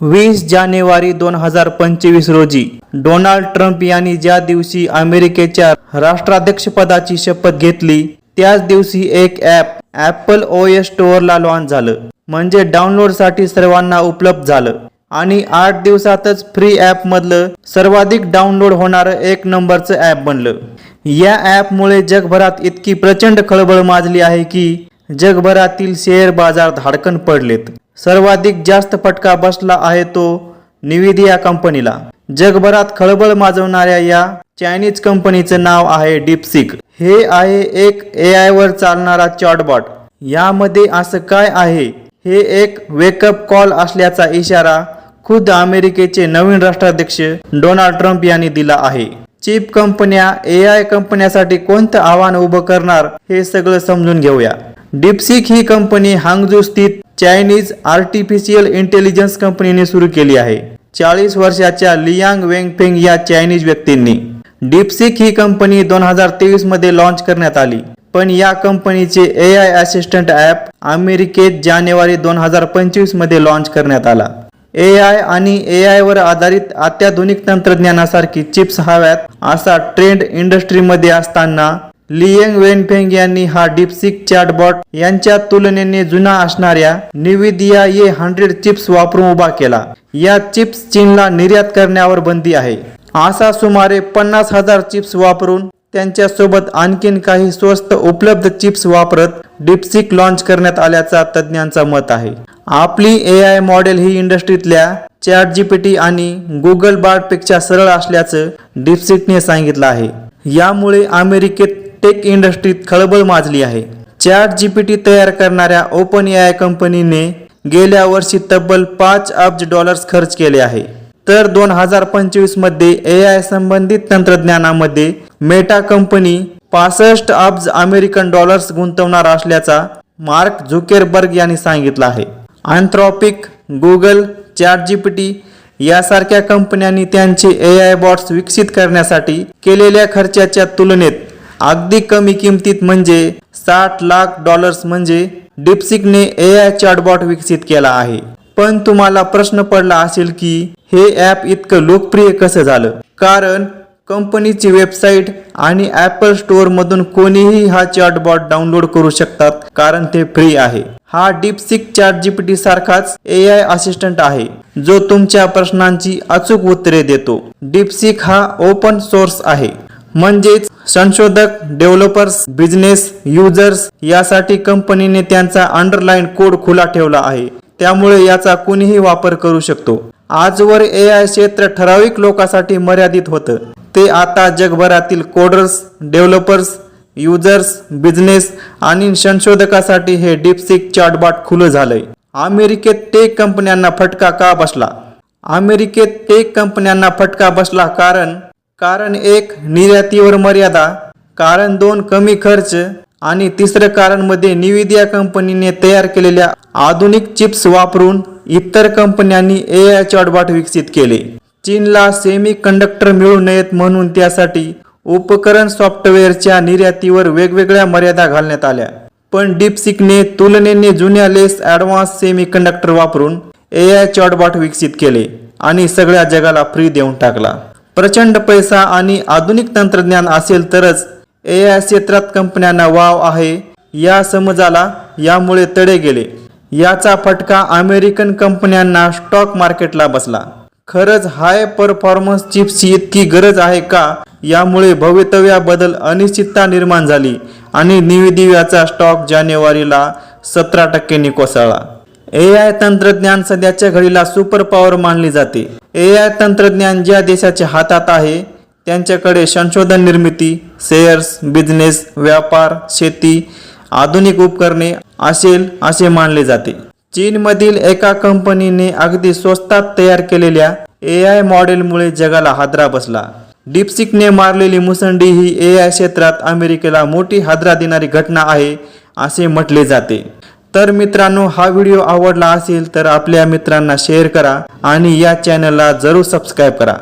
वीस जानेवारी दोन हजार पंचवीस रोजी डोनाल्ड ट्रम्प यांनी ज्या दिवशी अमेरिकेच्या राष्ट्राध्यक्षपदाची शपथ घेतली त्याच दिवशी एक ॲप ॲपल ओ एस स्टोअरला लॉन्च झालं म्हणजे डाउनलोडसाठी सर्वांना उपलब्ध झालं. आणि आठ दिवसातच फ्री ॲपमधलं सर्वाधिक डाउनलोड होणारं एक नंबरचं ॲप बनलं. या ॲपमुळे जगभरात इतकी प्रचंड खळबळ माजली आहे की जगभरातील शेअर बाजार धाडकन पडलेत. सर्वाधिक जास्त फटका बसला आहे तो निविदिया कंपनीला. जगभरात खळबळ माजवणाऱ्या या चायनीज कंपनीचं नाव आहे डीपसिक हे आहे एक ए आयवर चालणारा चॉटबॉट. यामध्ये असं काय आहे? हे एक वेकअप कॉल असल्याचा इशारा खुद अमेरिकेचे नवीन राष्ट्राध्यक्ष डोनाल्ड ट्रम्प यांनी दिला आहे. चिप कंपन्या ए आय कंपन्यासाठी कोणतं आव्हान उभं करणार हे सगळं समजून घेऊया. डिपसिक ही कंपनी हांगजू स्थित चायनीज आर्टिफिशियल इंटेलिजन्स कंपनीने सुरू केली आहे. चाळीस वर्षाच्या लियांग वेंगफेंग या चायनीज व्यक्तींनी. डिपसिक ही कंपनी दोन हजार तेवीसमध्ये लॉन्च करण्यात आली. पण या कंपनीचे ए आय असिस्टंट ॲप अमेरिकेत जानेवारी दोन हजार पंचवीसमध्ये लॉन्च करण्यात आला. ए आय आणि ए आय वर आधारित अत्याधुनिक तंत्रज्ञानासारखी चिप्स हव्यात असा ट्रेंड इंडस्ट्रीमध्ये असताना लियंग वेनफेंग यांनी हा डिपसिक चॅटबॉट यांच्या तुलनेने जुना असणाऱ्या निविदिया ये हंड्रेड चिप्स वापरून उभा केला. या चिप्स चीनला निर्यात करण्यावर बंदी आहे. असा सुमारे पन्नास हजार चिप्स वापरून त्यांच्यासोबत आणखीन काही स्वस्त उपलब्ध चिप्स वापरत डिपसिक लॉन्च करण्यात आल्याचा तज्ज्ञांचा मत आहे. आपली ए आय मॉडेल ही इंडस्ट्रीतल्या चॅट जीपीटी आणि गुगल बार्डपेक्षा सरळ असल्याचं डिपसिकने सांगितलं आहे. यामुळे अमेरिकेत टेक इंडस्ट्रीत खळबळ माजली आहे. चॅट जीपीटी तयार करणाऱ्या ओपन ए आय कंपनीने गेल्या वर्षी तब्बल पाच अब्ज डॉलर्स खर्च केले आहे. तर दोन हजार पंचवीसमध्ये ए आय संबंधित तंत्रज्ञानामध्ये मेटा कंपनी पासष्ट अब्ज अमेरिकन डॉलर्स गुंतवणार असल्याचा मार्क झुकेरबर्ग यांनी सांगितलं आहे. अँथ्रॉपिक गुगल चॅट जीपीटी यासारख्या कंपन्यांनी त्यांचे ए आय बॉट्स विकसित करण्यासाठी केलेल्या खर्चाच्या तुलनेत अगदी कमी किमतीत म्हणजे साठ लाख डॉलर्स म्हणजे डिप्सिकने ए आय चॅटबॉट विकसित केला आहे. पण तुम्हाला प्रश्न पडला असेल की हे ॲप इतकं लोकप्रिय कसं झालं? कारण कंपनीची वेबसाईट आणि ॲपल स्टोअरमधून कोणीही हा चॅटबॉट डाउनलोड करू शकतात कारण ते फ्री आहे. हा डीपसिक चॅट जीपीटी सारखाच ए आय असिस्टंट आहे जो तुमच्या प्रश्नांची अचूक उत्तरे देतो. डीपसिक हा ओपन सोर्स आहे. म्हणजेच संशोधक डेव्हलपर्स बिझनेस युजर्स यासाठी कंपनीने त्यांचा अंडरलाईन कोड खुला ठेवला आहे. त्यामुळे याचा कुणीही वापर करू शकतो. आजवर ए आय क्षेत्र ठराविक लोकांसाठी मर्यादित होतं. ते आता जगभरातील कोडर्स डेव्हलपर्स युजर्स बिझनेस आणि संशोधकासाठी हे डिपसिक चॅटबॉट खुलं झालंय. अमेरिकेत टेक कंपन्यांना फटका का बसला? अमेरिकेत टेक कंपन्यांना फटका बसला कारण कारण एक निर्यातीवर मर्यादा कारण दोन कमी खर्च आणि तिसरं कारण मध्ये निविदिया कंपनीने तयार केलेल्या आधुनिक चिप्स वापरून इतर कंपन्यांनी ए आय चॉटबॉट विकसित केले. चीनला सेमी कंडक्टर मिळू नयेत म्हणून त्यासाठी उपकरण सॉफ्टवेअरच्या निर्यातीवर वेगवेगळ्या मर्यादा घालण्यात आल्या. पण डीपसिकने तुलनेने जुन्या लेस ॲडव्हान्स सेमी कंडक्टर वापरून ए आय चॉटबॉट विकसित केले आणि सगळ्या जगाला फ्री देऊन टाकला. प्रचंड पैसा आणि आधुनिक तंत्रज्ञान असेल तरच ए आय क्षेत्रात कंपन्यांना वाव आहे या समजाला यामुळे तडे गेले. याचा फटका अमेरिकन कंपन्यांना स्टॉक मार्केटला बसला. खरंच हाय परफॉर्मन्स चिप्सची इतकी गरज आहे का? यामुळे भवितव्याबद्दल अनिश्चितता निर्माण झाली आणि निविदिव्याचा स्टॉक जानेवारीला सतरा टक्क्यांनी कोसळला ए आय तंत्रज्ञान सध्याच्या घडीला सुपर पॉवर मानली जाते. ए आय तंत्रज्ञान ज्या देशाच्या हातात आहे त्यांच्याकडे संशोधन निर्मिती शेअर्स बिझनेस व्यापार शेती आधुनिक उपकरणे असेल असे मानले जाते. चीनमधील एका कंपनीने अगदी स्वस्तात तयार केलेल्या ए आय मॉडेलमुळे जगाला हादरा बसला. डिप्सिकने मारलेली मुसंडी ही ए आय क्षेत्रात अमेरिकेला मोठी हादरा देणारी घटना आहे असे म्हटले जाते. तर मित्रांनो हा व्हिडिओ आवडला असेल तर आपल्या मित्रांना शेअर करा आणि या चॅनलला जरूर सबस्क्राईब करा.